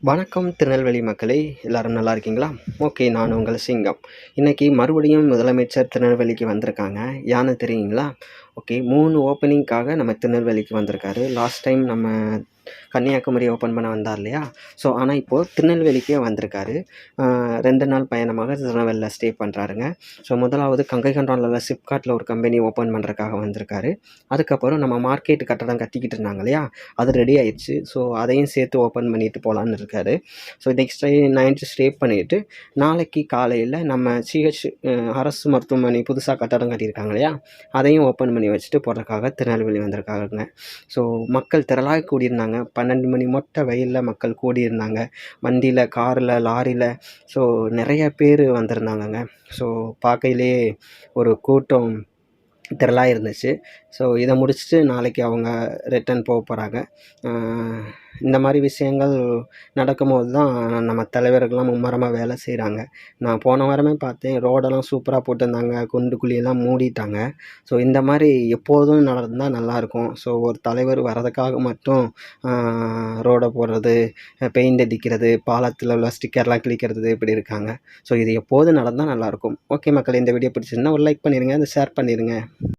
வணக்கம் திருநெல்வேலி மக்களே எல்லாரும் நல்லா இருக்கீங்களா? ஓகே நான் உங்கள் சிங்கம். இன்றைக்கி மறுபடியும் முதலமைச்சர் திருநெல்வேலிக்கு வந்திருக்காங்க. யானை தெரியுங்களா? ஓகே மூணு ஓப்பனிங்க்காக நம்ம திருநெல்வேலிக்கு வந்திருக்காரு. லாஸ்ட் டைம் நம்ம கன்னியாகுமரி ஓப்பன் பண்ண வந்தார் இல்லையா? ஸோ ஆனால் இப்போது திருநெல்வேலிக்கே வந்திருக்காரு. ரெண்டு நாள் பயணமாக திருநெல்வேலியில் ஸ்டே பண்ணுறாருங்க ஸோ முதலாவது கங்கை கொண்டானில் உள்ள சிப்காட்டில் ஒரு கம்பெனி ஓப்பன் பண்ணுறதுக்காக வந்திருக்காரு. அதுக்கப்புறம் நம்ம மார்க்கெட் கட்டடம் கட்டிக்கிட்டு இருந்தாங்க இல்லையா? அது ரெடி ஆயிடுச்சு. ஸோ அதையும் சேர்த்து ஓப்பன் பண்ணிட்டு போகலான்னு இருக்காரு. ஸோ நெக்ஸ்ட் நைன்ட்டு ஸ்டே பண்ணிவிட்டு நாளைக்கு காலையில் நம்ம சிஹெச் அரசு மருத்துவமனை புதுசாக கட்டடம் கட்டியிருக்காங்க இல்லையா? அதையும் ஓப்பன் பண்ணி வச்சுட்டு போகிறதுக்காக திருநெல்வேலி வந்திருக்காங்க ஸோ மக்கள் திரளாக கூடியிருந்தாங்க. பன்னெண்டு மணி மொட்டை வெயிலில் மக்கள் கூடியிருந்தாங்க. வண்டியில் காரில் லாரியில் ஸோ நிறைய பேர் வந்திருந்தாங்கங்க. ஸோ பார்க்கையிலே ஒரு கூட்டம் திரளாக இருந்துச்சு ஸோ இதை முடிச்சுட்டு நாளைக்கு அவங்க ரிட்டர்ன் போக போகிறாங்க இந்த மாதிரி விஷயங்கள் நடக்கும்போது தான் நம்ம தலைவர்கள்லாம் மும்மரமாக வேலை செய்கிறாங்க நான் போன வாரமே பார்த்தேன் ரோடெல்லாம் சூப்பராக போட்டிருந்தாங்க குண்டு குழியெல்லாம் மூடிட்டாங்க. ஸோ இந்த மாதிரி எப்போதும் நடந்தால் நல்லாயிருக்கும். ஸோ ஒரு தலைவர் வரதுக்காக மட்டும் ரோடை போடுறது பெயிண்ட் அடிக்கிறது பாலத்தில் உள்ள ஸ்டிக்கர்லாம் கிழிக்கிறது இப்படி இருக்காங்க. ஸோ இது எப்போதும் நடந்தால் நல்லாயிருக்கும். ஓகே மக்கள் இந்த வீடியோ பிடிச்சிருந்தா ஒரு லைக் பண்ணிடுங்க அதை ஷேர் பண்ணிடுங்க